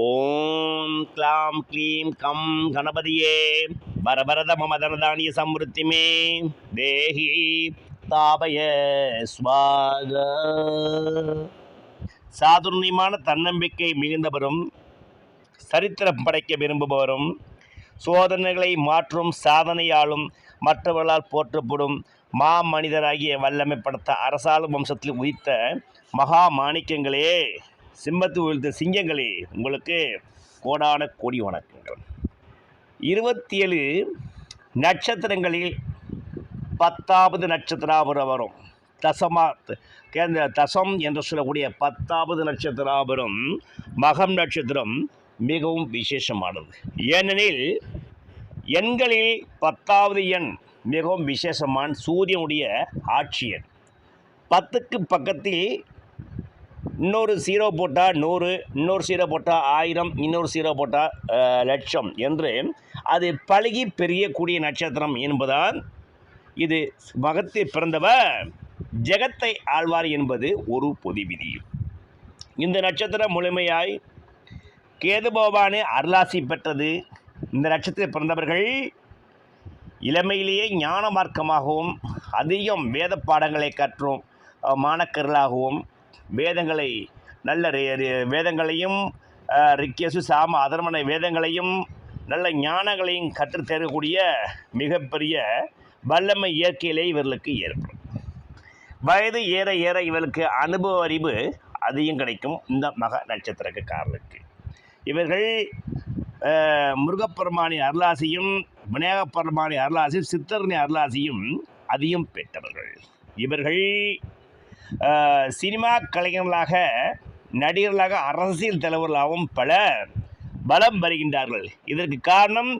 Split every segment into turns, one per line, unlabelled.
ஓம் க்ளாம் க்ளீம் கம் கணபதியே. பரபரத மம தனதானிய சம்ருத்தி மே தேஹி தாபய ஸ்வாக சாதுர்ணியமான தன்னம்பிக்கை மிகுந்தவரும் சரித்திரம் படைக்க விரும்புபவரும் சோதனைகளை மாற்றும் சாதனையாலும் மற்றவர்களால் போற்றப்படும் மா மனிதராகிய வல்லமை அரசாளு வம்சத்தில் உதித்த மகா மாணிக்கங்களே. சிம்மத்து உயிர்த்த சிங்கங்களே உங்களுக்கு கோடான கோடி வணக்கங்கள். இருபத்தி ஏழு நட்சத்திரங்களில் பத்தாவது நட்சத்திராபுரம் வரும். தசமா கேந்த தசம் என்று சொல்லக்கூடிய பத்தாவது நட்சத்திராபுரம் மகம் நட்சத்திரம் மிகவும் விசேஷமானது. ஏனெனில் எண்களில் பத்தாவது எண் மிகவும் விசேஷமான சூரியனுடைய ஆட்சி எண். பத்துக்கு பக்கத்தில் இன்னொரு சீரோ போட்டால் நூறு இன்னொரு சீரோ போட்டால் ஆயிரம் இன்னொரு சீரோ போட்டால் லட்சம் என்று அது பழகி பெரியக்கூடிய நட்சத்திரம் என்பதால் இது மகத்தில் பிறந்தவர் ஜெகத்தை ஆழ்வார் என்பது ஒரு பொது விதி. இந்த நட்சத்திரம் முழுமையாய் கேதுபோவானே அருளாசி பெற்றது. இந்த நட்சத்திரத்தில் பிறந்தவர்கள் இளமையிலேயே ஞான மார்க்கமாகவும் அதிகம் வேத பாடங்களை கற்றும் மாணக்கர்களாகவும் வேதங்களை நல்ல வேதங்களையும் ரிக்கேசு சாம அதர்மனை வேதங்களையும் நல்ல ஞானங்களையும் கற்றுத்தரக்கூடிய மிகப்பெரிய வல்லமை இயற்கையிலே இவர்களுக்கு ஏற்படும். வயது ஏற ஏற இவர்களுக்கு அனுபவ அறிவு அதிகம் கிடைக்கும் இந்த மக நட்சத்திரக்காரர்களுக்கு. இவர்கள் முருகப்பெருமானி அருளாசியும் விநாயகப்பெருமானி அருளாசியும் சித்தர்னி அருளாசியும் அதிகம் பெற்றவர்கள். இவர்கள் சினிமா கலைஞர்களாக நடிகர்களாக அரசியல் தலைவர்களாகவும் பல பலம் வருகின்றார்கள் இதற்கு காரணம்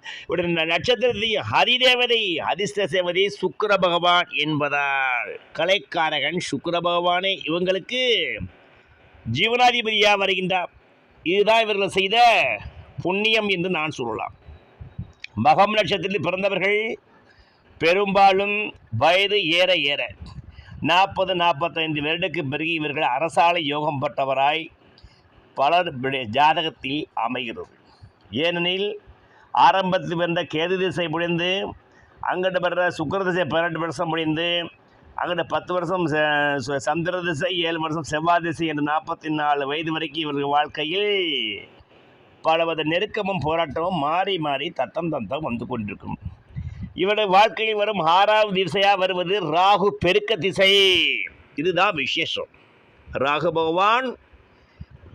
நட்சத்திரத்தையும் ஹரிதேவதை அதிர்ஷ்ட சேவதை சுக்கர பகவான் என்பதால். கலைக்காரகன் சுக்கர பகவானே இவங்களுக்கு ஜீவனாதிபதியாக வருகின்றார். இதுதான் இவர்கள் செய்த புண்ணியம் என்று நான் சொல்லலாம். மகம் நட்சத்திரத்தில் பிறந்தவர்கள் பெரும்பாலும் வயது ஏற ஏற நாற்பது நாற்பத்தைந்து வருடக்கு பிறகு இவர்கள் அரசாலை யோகம் பெற்றவராய் பலர் ஜாதகத்தில் அமைகிறது ஏனெனில் ஆரம்பத்தில் பிறந்த கேது திசை முடிந்து அங்கிட்டு பிறந்த சுக்கர திசை பன்னெண்டு வருஷம் முடிந்து அங்கிட்டு பத்து வருஷம் ச- சந்திர திசை ஏழு வருஷம் செவ்வாய் திசை என்று நாற்பத்தி நாலு வயது வரைக்கும் இவர்கள் வாழ்க்கையில் பலவித நெருக்கமும் போராட்டமும் மாறி மாறி தத்தம் தத்தம் வந்து கொண்டிருக்கும். இவருடைய வாழ்க்கையில் வரும் ஆறாவது திசையாக வருவது ராகு பெருக்க திசை. இதுதான் விசேஷம். ராகு பகவான்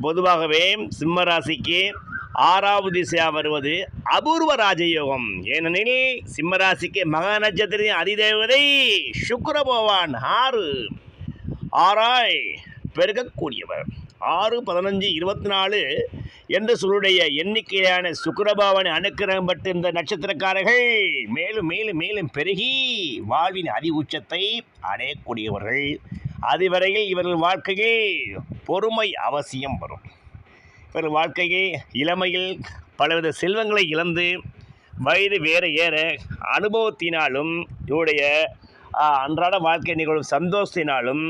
பொதுவாகவே சிம்ம ராசிக்கு ஆறாவது திசையாக வருவது அபூர்வ ராஜயோகம். ஏனெனில் சிம்ம ராசிக்கு மகா நட்சத்திரத்தின் அதிதேவதை சுக்கர பகவான் ஆறு ஆறாய் பெருகக்கூடியவர் ஆறு பதினஞ்சு இருபத்தி நாலு என்று சொல்லுடைய எண்ணிக்கையான சுக்கரபாவனை அனுக்கிரகம் பெற்ற இந்த நட்சத்திரக்காரர்கள் மேலும் மேலும் மேலும் பெருகி வாழ்வின் அதி உச்சத்தை அடையக்கூடியவர்கள். அதுவரையில் இவர்கள் வாழ்க்கையில் பொறுமை அவசியம் வரும். இவர் வாழ்க்கையில் இளமையில் பலவித செல்வங்களை இழந்து வயது வேறு ஏற அனுபவத்தினாலும் இவருடைய அன்றாட வாழ்க்கை நிகழும் சந்தோஷத்தினாலும்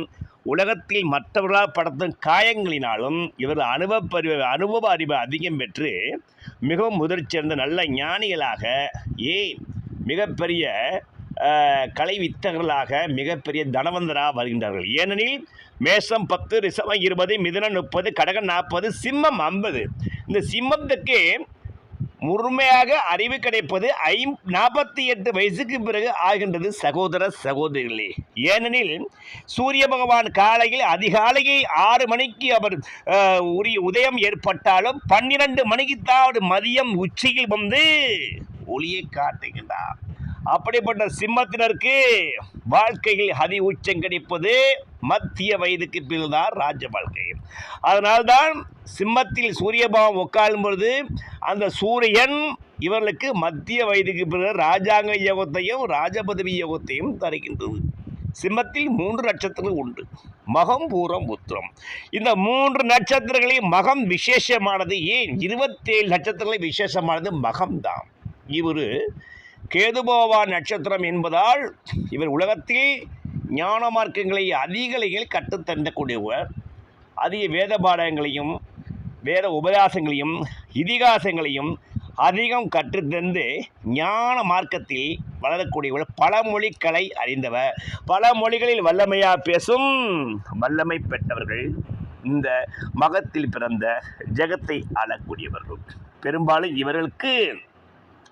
உலகத்தில் மற்றவர்களால் படுத்தும் காயங்களினாலும் இவர் அனுபவ அனுபவ அறிவு அதிகம் பெற்று மிகவும் முதிர்ச்சியடைந்த நல்ல ஞானிகளாக ஏன் மிகப்பெரிய கலை வித்தகர்களாக மிகப்பெரிய தனவந்தராக வருகின்றார்கள். ஏனெனில் மேஷம் பத்து ரிசவம் இருபது மிதுனம் முப்பது கடகம் நாற்பது சிம்மம் ஐம்பது. இந்த சிம்மத்துக்கு முழுமையாக அறிவு கிடைப்பது ஐ நாற்பத்தி எட்டு வயசுக்கு பிறகு ஆகின்றது சகோதர சகோதரிகளே. ஏனெனில் சூரிய பகவான் காலையில் அதிகாலையை ஆறு மணிக்கு அவர் உரிய உதயம் ஏற்பட்டாலும் பன்னிரண்டு மணிக்கு தான் அவர் மதியம் உச்சியில் வந்து ஒளியை காட்டுகின்றார். அப்படிப்பட்ட சிம்மத்தினருக்கு வாழ்க்கையில் அதி உச்சம் கிடைப்பது மத்திய வயதுக்கு பிறகுதான் ராஜ வாழ்க்கை. அதனால்தான் சிம்மத்தில் சூரியபாவம் உட்காரும் பொழுது அந்த சூரியன் இவர்களுக்கு மத்திய வயதுக்கு பிறகு ராஜாங்க யோகத்தையும் ராஜபதவி யோகத்தையும் தருகின்றது. சிம்மத்தில் மூன்று நட்சத்திரங்கள் உண்டு. மகம் பூரம் உத்திரம். இந்த மூன்று நட்சத்திரங்களில் மகம் விசேஷமானது. ஏன்? இருபத்தேழு நட்சத்திரங்களில் விசேஷமானது மகம்தான். இவர் கேதுபோவா நட்சத்திரம் என்பதால் இவர் உலகத்தில் ஞான மார்க்கங்களை அதிகலையில் கற்றுத்தந்தக்கூடியவர் அதிக வேத பாடங்களையும் வேத உபதாசங்களையும் இதிகாசங்களையும் அதிகம் கற்றுத்தந்து ஞான மார்க்கத்தில் வளரக்கூடியவர். பல மொழிகளை அறிந்தவர். பல மொழிகளில் வல்லமையாக பேசும் வல்லமை பெற்றவர்கள் இந்த மகத்தில் பிறந்த ஜெகத்தை ஆளக்கூடியவர்கள். பெரும்பாலும் இவர்களுக்கு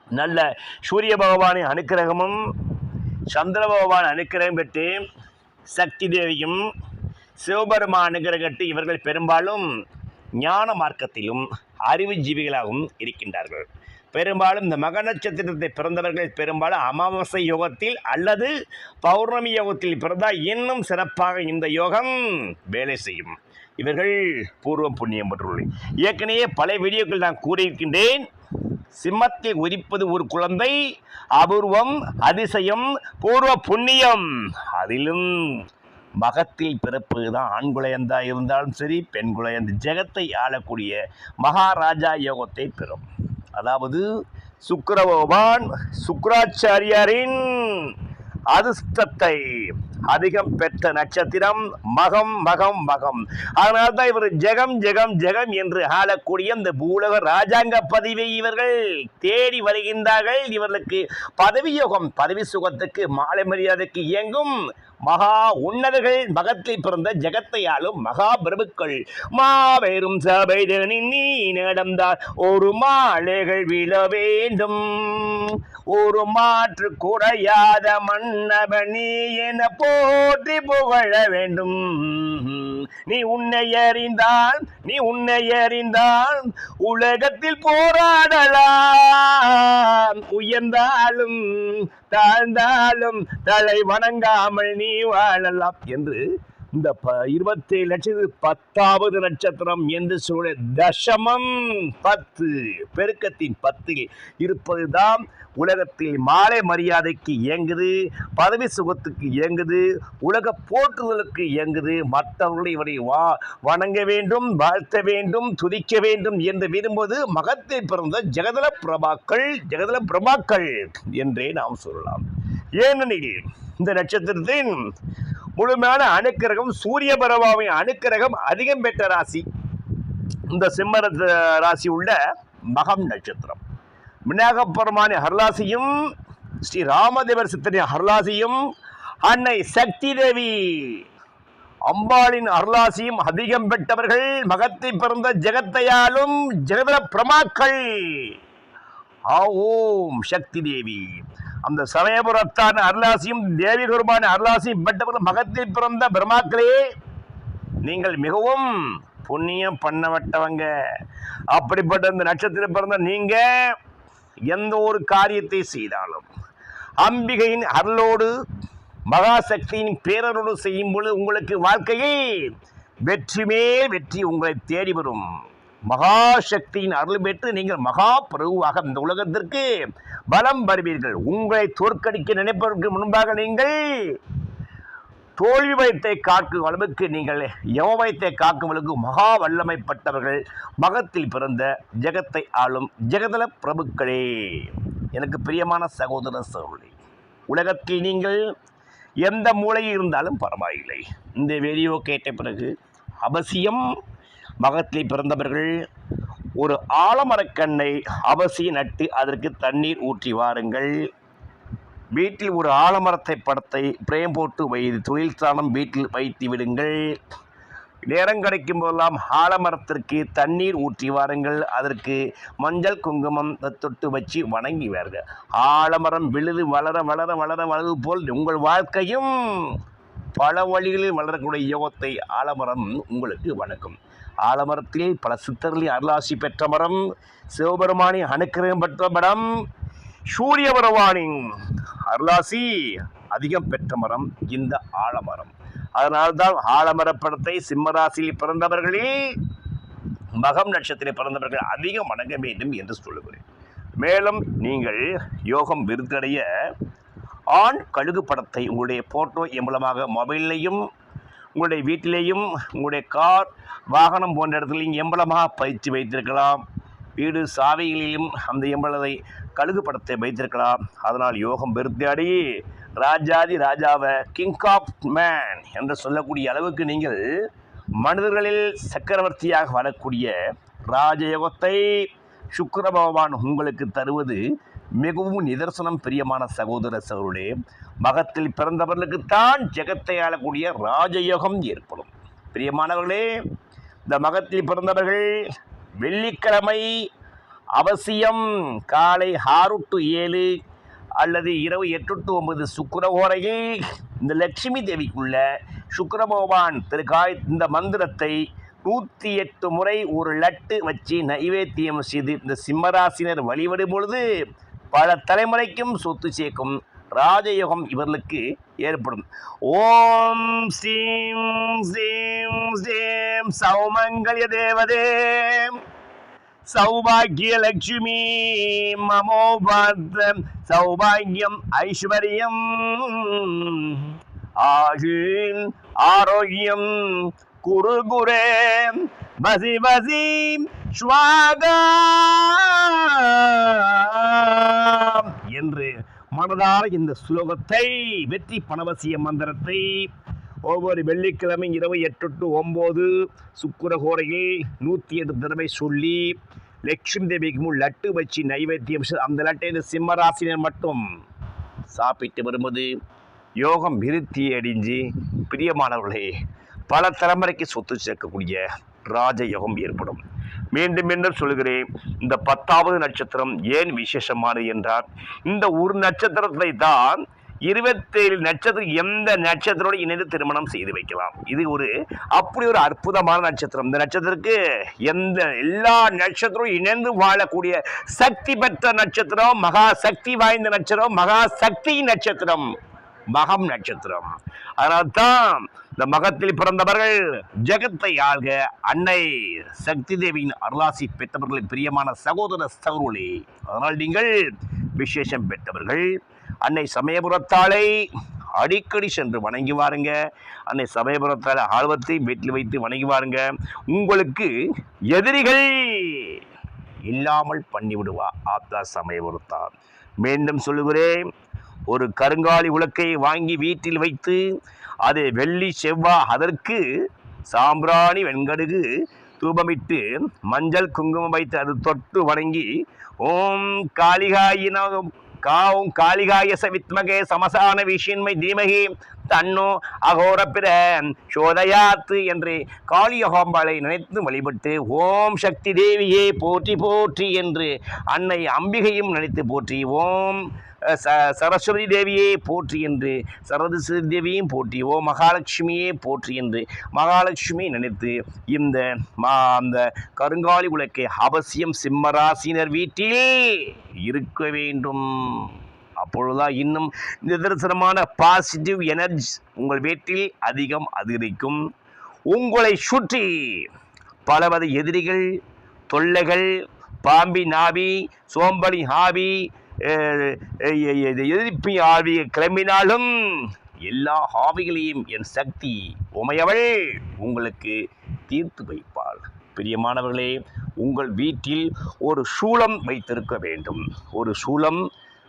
நல்ல சூரிய பகவானின் அனுக்கிரகமும் சந்திர பகவான் அனுக்கிரகம் பெற்று சக்தி தேவியும் சிவபெருமான் அனுகிரகட்டு இவர்கள் பெரும்பாலும் ஞான மார்க்கத்திலும் அறிவு ஜீவிகளாகவும் இருக்கின்றார்கள். பெரும்பாலும் இந்த மக நட்சத்திரத்தை பிறந்தவர்கள் பெரும்பாலும் அமாவாசை யோகத்தில் அல்லது பௌர்ணமி யோகத்தில் பிறந்தால் இன்னும் சிறப்பாக இந்த யோகம் வேலை செய்யும். இவர்கள் பூர்வ புண்ணியம் பெற்றுள்ளது ஏற்கனவே பல வீடியோக்கள் நான் கூறியிருக்கின்றேன். சிம்மத்தை உதிப்பது ஒரு குழந்தை அபூர்வம் அதிசயம் பூர்வ புண்ணியம். அதிலும் மகத்தில் பிறப்பு தான் ஆண் குழையந்தா இருந்தாலும் சரி பெண் குழையந்த ஜெகத்தை ஆளக்கூடிய மகாராஜா யோகத்தை பெறும். அதாவது சுக்கிர பகவான் சுக்கராச்சாரியாரின் அதிர்ஷ்டத்தை அதிகம் பெற்ற நட்சத்திரம் மகம் மகம் மகம். அதனால தான் இவர் ஜெகம் ஜெகம் ஜெகம் என்று ஆளக்கூடிய இந்த பூலக ராஜாங்க பதவியை இவர்கள் தேடி வருகின்றார்கள். இவர்களுக்கு பதவி யோகம் பதவி சுகத்துக்கு மாலை மரியாதைக்கு இயங்கும் மகா உன்னதர்கள் மகத்தில் பிறந்த ஜெகத்தையாலும் மகா பிரபுக்கள். மாபெரும் சபை நீ நடந்தால் ஒரு மாலைகள் விழ வேண்டும். ஒரு மாற்று குறையாத மன்னவனி என போற்றி புகழ வேண்டும். நீ உன்னை அறிந்தால் நீ உன்னை அறிந்தால் உலகத்தில் போராடலாம். உயர்ந்தாலும் தாழ்ந்தாலும் தலை வணங்காமல் நீ வாழலாம் என்று இந்த ப இருபத்தேழு லட்சத்து பத்தாவது நட்சத்திரம் என்று சொல்ல தசமம் பத்து பெருக்கத்தின் பத்தில் இருப்பதுதான் உலகத்தில் மாலை மரியாதைக்கு இயங்குது பதவி சுகத்துக்கு இயங்குது உலக போற்றுதலுக்கு இயங்குது மற்றவர்களை இவரை வா வணங்க வேண்டும் வாழ்த்த வேண்டும் துதிக்க வேண்டும் என்று விரும்புவது மகத்தை பிறந்த ஜெகதல பிரபாக்கள் ஜெகதல பிரபாக்கள் என்றே நாம் சொல்லலாம். ஏனெனில் இந்த நட்சத்திரத்தின் முழுமையான அணுக்கிரகம் சூரிய பரவாவின் அணுக்கிரகம் அதிகம் பெற்ற ராசி. இந்த சிம்ம ராசி உள்ள மகம் நட்சத்திரம். விநாயகப்பெருமானின் ஹர்லாசியும் ஸ்ரீ ராமதேவர் சித்தனின் ஹர்லாசியும் அன்னை சக்தி தேவி அம்பாளின் அருளாசியும் அதிகம் பெற்றவர்கள். மகத்தை பிறந்த ஜெகத்தையாலும் ஜெகத பிரமாக்கள். ஆ ஓம் சக்தி தேவி. அந்த சமயபுரத்தான அருளாசியும் தேவி குருமான அருளாசியும் பெற்றவர்கள் மகத்தில் பிறந்த பிரம்மாக்களே நீங்கள் மிகவும் புண்ணியம் பண்ணப்பட்டவங்க அப்படிப்பட்ட இந்த நட்சத்திரம் பிறந்த நீங்க எந்த ஒரு காரியத்தை செய்தாலும் அம்பிகையின் அருளோடு மகாசக்தியின் பேரரோடு செய்யும் பொழுது உங்களுக்கு வாழ்க்கையில் வெற்றி மேல் வெற்றி உங்களை தேடி வரும். மகாசக்தியின் அருள் பெற்று நீங்கள் மகா பிரபுவாக இந்த உலகத்திற்கு பலம் வருவீர்கள் உங்களை தோற்கடிக்க நினைப்பதற்கு முன்பாக நீங்கள் தோல்வி பயத்தை காக்கும் அளவுக்கு நீங்கள் யம காக்கும் அளவுக்கு மகா வல்லமைப்பட்டவர்கள் மகத்தில் பிறந்த ஜெகத்தை ஆளும் ஜெகதல பிரபுக்களே. எனக்கு பிரியமான சகோதர சகோதரி உலகத்தில் நீங்கள் எந்த மூலையில் இருந்தாலும் பரவாயில்லை. இந்த வீடியோ கேட்ட பிறகு அவசியம் மகத்திலே பிறந்தவர்கள் ஒரு ஆலமரக்கண்ணை அவசியம் நட்டு அதற்கு தண்ணீர் ஊற்றி வாருங்கள். வீட்டில் ஒரு ஆலமரத்தை படத்தை பிரேம் போட்டு வைத்து தொழில் ஸ்தானம் வீட்டில் வைத்து விடுங்கள். நேரம் கிடைக்கும் போதெல்லாம் ஆலமரத்திற்கு தண்ணீர் ஊற்றி வாருங்கள். அதற்கு மஞ்சள் குங்குமம் தொட்டு வச்சு வணங்கி வாருங்கள் ஆலமரம் விழுது வளர வளர வளர வளரு போல் உங்கள் வாழ்க்கையும் பல வழிகளில் வளரக்கூடிய யோகத்தை ஆலமரம் உங்களுக்கு வணக்கம் ஆலமரத்தில் பல சித்தர்களின் அருளாசி பெற்ற மரம் சிவபெருமானி அனுக்கிரகம் பெற்ற மரம் சூரிய பகவானின் அருளாசி அதிகம் பெற்ற மரம் இந்த ஆலமரம். அதனால்தான் ஆலமர படத்தை சிம்மராசியில் பிறந்தவர்களே மகம் நட்சத்திரத்தில் பிறந்தவர்கள் அதிகம் வணங்க வேண்டும் என்று சொல்லுகிறேன். மேலும் நீங்கள் யோகம் விருத்தடைய ஆண் கழுகு படத்தை உங்களுடைய போட்டோ மூலமாக மொபைல்லையும் உங்களுடைய வீட்டிலேயும் உங்களுடைய கார் வாகனம் போன்ற இடத்துலையும் எம்பளமாக பயிற்சி வைத்திருக்கலாம். வீடு சாவிகளிலும் அந்த எம்பளத்தை கழுகு படத்தை வைத்திருக்கலாம். அதனால் யோகம் பெருத்தாடி ராஜாதி ராஜாவை கிங் ஆஃப் மேன் என்று சொல்லக்கூடிய அளவுக்கு நீங்கள் மனிதர்களில் சக்கரவர்த்தியாக வரக்கூடிய ராஜயோகத்தை சுக்கர பகவான் உங்களுக்கு தருவது மிகவும் நிதர்சனம் பிரியமான சகோதர சகோதரே மகத்தில் பிறந்தவர்களுக்குத்தான் ஜெகத்தை ஆளக்கூடிய ராஜயோகம் ஏற்படும். பிரியமானவர்களே இந்த மகத்தில் பிறந்தவர்கள் வெள்ளிக்கிழமை அவசியம் காலை ஆறு டு ஏழு அல்லது இரவு எட்டு டு ஒன்பது சுக்கிரகோரையில் இந்த லட்சுமி தேவிக்குள்ள சுக்கரபகவான் திருக்காய் இந்த மந்திரத்தை நூற்றி எட்டு முறை ஒரு லட்டு வச்சு நைவேத்தியம் செய்து இந்த சிம்மராசினர் வழிபடும் பொழுது பல தலைமுறைக்கும் சொத்து சேர்க்கும் ராஜயோகம் இவர்களுக்கு ஏற்படும். ஓம் ஸ்ரீம் ஸ்ரீம் ஸ்ரீம் சௌமங்கல்ய தேவதே. சௌபாகியலட்சுமி மமோபாத்திரம் சௌபாகியம் ஐஸ்வர்யம். ஆகு ஆரோக்கியம். குறுகுரே வசி பசி என்று மனதார இந்த ஸ்லோகத்தை வெற்றி பணவசிய மந்திரத்தை ஒவ்வொரு வெள்ளிக்கிழமை இரவு எட்டு டு ஒம்பது சுக்குரகோரையில் நூற்றி எட்டு தடவை சொல்லி லட்சுமி தேவிக்கு முன் லட்டு வச்சு நைவேத்தியம் அந்த லட்டை இந்த சிம்மராசினர் மட்டும் சாப்பிட்டு வரும்போது யோகம் விருத்தி அடிஞ்சு பிரியமானவர்களே பல தலைமுறைக்கு சொத்து சேர்க்கக்கூடிய ராஜயோகம் ஏற்படும். மீண்டும் மீண்டும் சொல்கிறேன் இந்த பத்தாவது நட்சத்திரம் ஏன் விசேஷமானது என்றால் இந்த ஒரு நட்சத்திரத்தை தான் இருபத்தேழு நட்சத்திரம் எந்த நட்சத்திரோடு இணைந்து திருமணம் செய்து வைக்கலாம். இது ஒரு அப்படி ஒரு அற்புதமான நட்சத்திரம். இந்த நட்சத்திரத்துக்கு எந்த எல்லா நட்சத்திரம் இணைந்து வாழக்கூடிய சக்தி பெற்ற நட்சத்திரம் மகா சக்தி வாய்ந்த நட்சத்திரம் மகா சக்தி நட்சத்திரம். மகம் நட்சத்திரம். அதனால்தான் இந்த மகத்தில் பிறந்தவர்கள் ஜெகத்தை ஆள்க அன்னை சக்தி தேவியின் அருளாசி பெற்றவர்களின் பிரியமான சகோதர சகோதரி. அதனால் நீங்கள் விசேஷம் பெற்றவர்கள். அன்னை சமயபுரத்தாளை அடிக்கடி சென்று வணங்கி வாருங்க. அன்னை சமயபுரத்தால் ஆழ்வத்தை வீட்டில் வைத்து வணங்கி வாருங்க. உங்களுக்கு எதிரிகள் இல்லாமல் பண்ணிவிடுவா. ஆத்தா சமயபுரத்தார் மீண்டும் சொல்லுகிறேன் ஒரு கருங்காலி உலக்கை வாங்கி வீட்டில் வைத்து அது வெள்ளி செவ்வா அதற்கு சாம்பிராணி வெண்கடுகு தூபமிட்டு மஞ்சள் குங்குமம் வைத்து அது தொட்டு வணங்கி ஓம் காளிகாயின காவும் காளிகாய சவித்மகே சமசான விஷயன்மை தீமகி தன்னோ அகோர பிற சோதயாத்து என்று காளியகோம்பாளை நினைத்து வழிபட்டு ஓம் சக்தி தேவியே போற்றி போற்றி என்று அன்னை அம்பிகையும் நினைத்து போற்றி ஓம் சரஸ்வதி தேவியே போற்றி என்று சரஸ்வதி தேவியும் போற்றி ஓ மகாலட்சுமியே போற்றி என்று மகாலட்சுமி நினைத்து இந்த மா அந்த கருங்காலி உலக்கை அவசியம் சிம்மராசினர் வீட்டில் இருக்க வேண்டும். அப்பொழுதுதான் இன்னும் நிதர்சனமான பாசிட்டிவ் எனர்ஜி உங்கள் வீட்டில் அதிகம் அதிகரிக்கும். உங்களை சுற்றி பலவத எதிரிகள் தொல்லைகள் பாம்பி நாவி சோம்பலி ஆவி எதிர்ப்பி ஆவிய கிளம்பினாலும் எல்லா ஆவிகளையும் என் சக்தி உமையவள் உங்களுக்கு தீர்த்து வைப்பாள். பிரியமானவர்களே உங்கள் வீட்டில் ஒரு சூலம் வைத்திருக்க வேண்டும். ஒரு சூலம்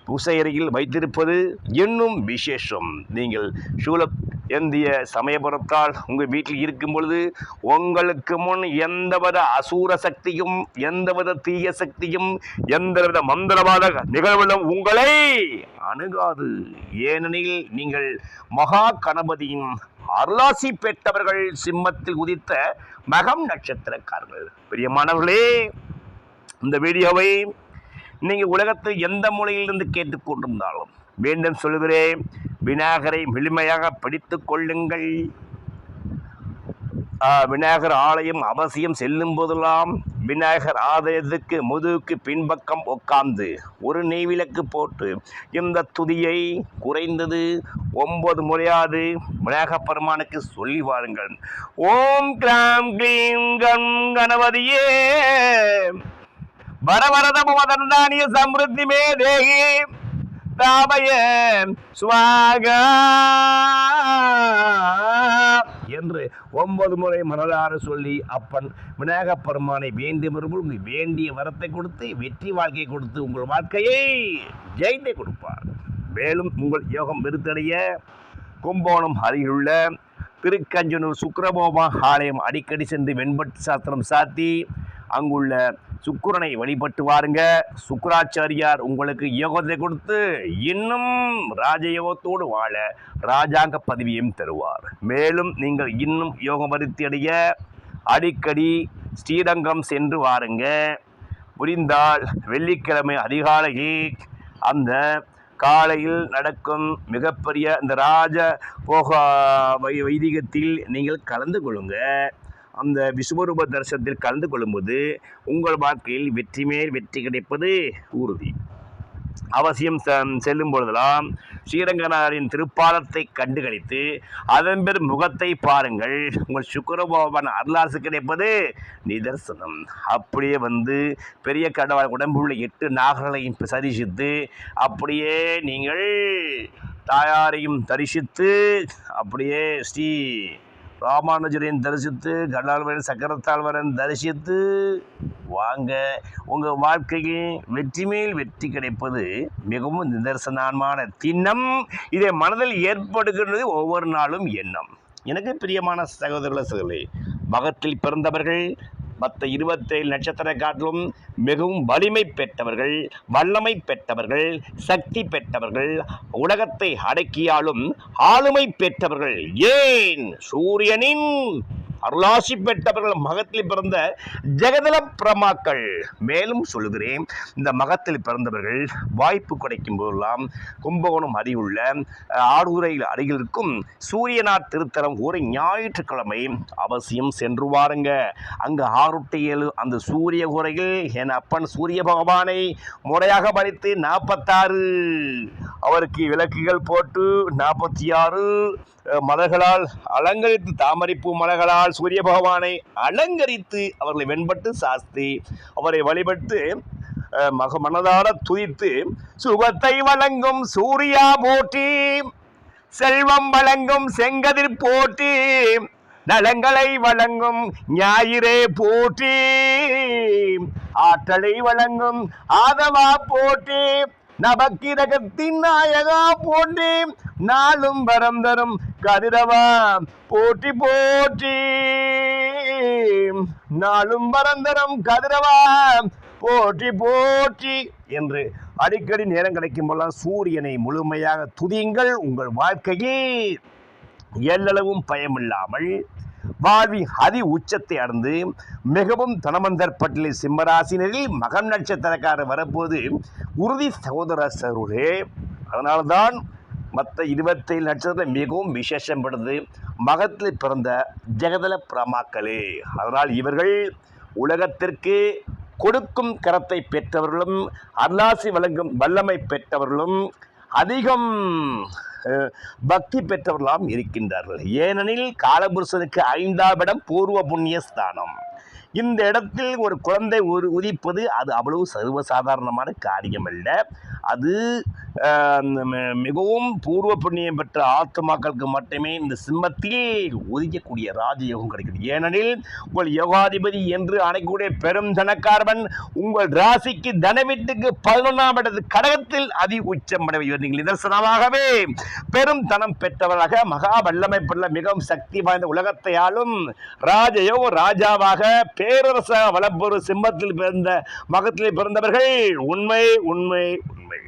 பூசையறையில் வைத்திருப்பது இன்னும் விசேஷம். நீங்கள் சூலம் எந்திய சமயபுரத்தால் உங்கள் வீட்டில் இருக்கும் பொழுது உங்களுக்கு முன் எந்தவித அசூர சக்தியும் எந்தவித தீய சக்தியும் எந்தவித மந்திரவாத நிகழ்வுகளும் உங்களை அணுகாது. ஏனெனில் நீங்கள் மகா கணபதியின் அருளாசி பெற்றவர்கள் சிம்மத்தில் உதித்த மகம் நட்சத்திரக்காரர்கள். பிரியமானவர்களே இந்த வீடியோவை நீங்கள் உலகத்தில் எந்த மூலையிலிருந்து கேட்டுக்கொண்டிருந்தாலும் மீண்டும் சொல்கிறேன் விநாயகரை முழுமையாக படித்துக் கொள்ளுங்கள். விநாயகர் ஆலயம் அவசியம் செல்லும் போதெல்லாம் விநாயகர் ஆலயத்துக்கு முதுகுக்கு பின்பக்கம் உட்கார்ந்து ஒரு நெய்விளக்கு போட்டு இந்த துதியை குறைந்தது ஒன்பது முறையாவது விநாயக பெருமானுக்கு சொல்லி வாருங்கள். ஓம் கிராம் கிளீம் கண் கணபதியே. வரவரத மதந்தானிய சம்ருத்தி மே தேகி தாபய என்று ஒன்பது முறை மனதார சொல்லி அப்பன் விநாயகப் பெருமானை வேண்டி மறுபடி உங்களுக்கு வேண்டிய வரத்தை கொடுத்து வெற்றி வாழ்க்கையை கொடுத்து உங்கள் வாழ்க்கையை ஜெயித்தை கொடுப்பார். மேலும் உங்கள் யோகம் விருத்தடைய கும்போணம் அருகிலுள்ள திருக்கஞ்சனூர் சுக்கிரபோமா ஆலயம் அடிக்கடி சென்று வெண்பட்டு சாஸ்திரம் சாத்தி அங்குள்ள சுக்குரனை வழிபட்டு வாருங்க. சுக்கராச்சாரியார் உங்களுக்கு யோகத்தை கொடுத்து இன்னும் ராஜயோகத்தோடு வாழ ராஜாங்க பதவியும் தருவார். மேலும் நீங்கள் இன்னும் யோகம் வருத்தி அடைய அடிக்கடி ஸ்ரீரங்கம் சென்று வாருங்க. புரிந்தால் வெள்ளிக்கிழமை அதிகாலையில் அந்த காலையில் நடக்கும் மிகப்பெரிய இந்த ராஜ போக வை வைதிகத்தில் நீங்கள் கலந்து கொள்ளுங்கள் அந்த விஸ்வரூப தரிசனத்தில் கலந்து கொள்ளும்போது உங்கள் வாழ்க்கையில் வெற்றி மேல் வெற்றி கிடைப்பது உறுதி. அவசியம் செல்லும் பொழுதெல்லாம் ஸ்ரீரங்கநாதரின் திருப்பாதத்தை கண்டுகளித்து அதன் பிற முகத்தை பாருங்கள். உங்கள் சுக்கரபோவன் அருளாசு கிடைப்பது நிதர்சனம். அப்படியே வந்து பெரிய கடவுள் உடம்புள்ள எட்டு நாகங்களையும் சரிசித்து அப்படியே நீங்கள் தாயாரையும் தரிசித்து அப்படியே ஸ்ரீ ராமானுஜரையும் தரிசித்து கடால்வரன் சக்கரத்தாழ்வரன் தரிசித்து வாங்க. உங்கள் வாழ்க்கையில் வெற்றி மேல் வெற்றி கிடைப்பது மிகவும் நிதர்சனமான திண்ணம். இதை மனதில் ஏற்படுகின்றது ஒவ்வொரு நாளும் எண்ணம். எனக்கு பிரியமான சகோதரர்கள சகோதரி மகத்தில் பிறந்தவர்கள் மற்ற இருபத்தேழு நட்சத்திர காட்டிலும் மிகவும் வலிமை பெற்றவர்கள் வல்லமை பெற்றவர்கள் சக்தி பெற்றவர்கள் உலகத்தை அடக்கியாலும் ஆளுமை பெற்றவர்கள் ஏன் சூரியனின் அருளாசி பெற்றவர்கள் மகத்தில் பிறந்த ஜெகதல பிரமாக்கள். மேலும் சொல்கிறேன் இந்த மகத்தில் பிறந்தவர்கள் வாய்ப்பு கிடைக்கும் போதெல்லாம் கும்பகோணம் அருகிலுள்ள அஹ், ஆடூரையில் அருகில் இருக்கும் சூரியனார் திருத்தலம் ஒரு ஞாயிற்றுக்கிழமை அவசியம் சென்று வாருங்க. அங்கு ஆறுட்டு ஏழு அந்த சூரிய குறையில் என் அப்பன் சூரிய பகவானை முறையாக பறித்து நாற்பத்தாறு. அவருக்கு விளக்குகள் போட்டு நாற்பத்தி ஆறு. மலர்களால் அலங்கரித்து தாமரைப்பூ மலர்களால் சூரிய பகவானை அலங்கரித்து அவர்களை வெண்பட்டு சாஸ்தி அவரை வழிபட்டு மக மனதார துதித்து சுகத்தை வழங்கும் சூர்யா போட்டி செல்வம் வழங்கும் செங்கதிர் போட்டி நலங்களை வழங்கும் ஞாயிறே போட்டி ஆற்றலை வழங்கும் ஆதவா போட்டி நபக்கிரகத்தின் நாயகா போற்றி நாளும் வரம் தரும். கதிரவா போற்றி போற்றி. நாளும் வரம் தரும் கதிரவா போற்றி போற்றி என்று அடிக்கடி நேரம் கிடைக்கும் போதெல்லாம் சூரியனை முழுமையாக துதியுங்கள் உங்கள் வாழ்க்கையில். எல்லளவும் பயமில்லாமல் வாழ்வின் அதி உச்சத்தை அடைந்து மிகவும் தனமந்தர் பட்டியலில் சிம்மராசினரில் மகம் நட்சத்திரக்காரர் வரப்போது உறுதி சகோதர சருளே அதனால்தான் மற்ற இருபத்தேழு நட்சத்திரம் மிகவும் விசேஷப்படுது மகத்தில் பிறந்த ஜெகதல பிரமாக்களே. அதனால் இவர்கள் உலகத்திற்கு கொடுக்கும் கரத்தை பெற்றவர்களும் அல்லாசி வழங்கும் வல்லமை பெற்றவர்களும் அதிகம் பக்தி பெற்றவர்களாம் இருக்கின்றார்கள். ஏனெனில் காலபுருஷனுக்கு ஐந்தாம் இடம் பூர்வ புண்ணிய ஸ்தானம் இந்த இடத்தில் ஒரு குழந்தை ஒரு உதிப்பது அது அவ்வளவு சர்வசாதாரணமான காரியம் அல்ல. அது மிகவும் பூர்வ புண்ணியம் பெற்ற ஆத்மாக்களுக்கு மட்டுமே இந்த சிம்மத்தில் உதிக்கக்கூடிய ராஜயோகம் கிடைக்கிறது. ஏனெனில் உங்கள் யோகாதிபதி என்று அணைக்கூடிய பெரும் தனக்காரவன் உங்கள் ராசிக்கு தனவீட்டுக்கு பதினொன்றாம் இடத்து கடகத்தில் அதி உச்சம் அடைவர் நீங்கள் நிதர்சனமாகவே பெரும் தனம் பெற்றவராக மகா வல்லமை பெற்ற மிகவும் சக்தி வாய்ந்த உலகத்தை ஆளும் ராஜயோக ராஜாவாக பேரரசாக வளப்பொரு சிம்மத்தில் பிறந்த மகத்தில் பிறந்தவர்கள் உண்மை உண்மை உண்மை.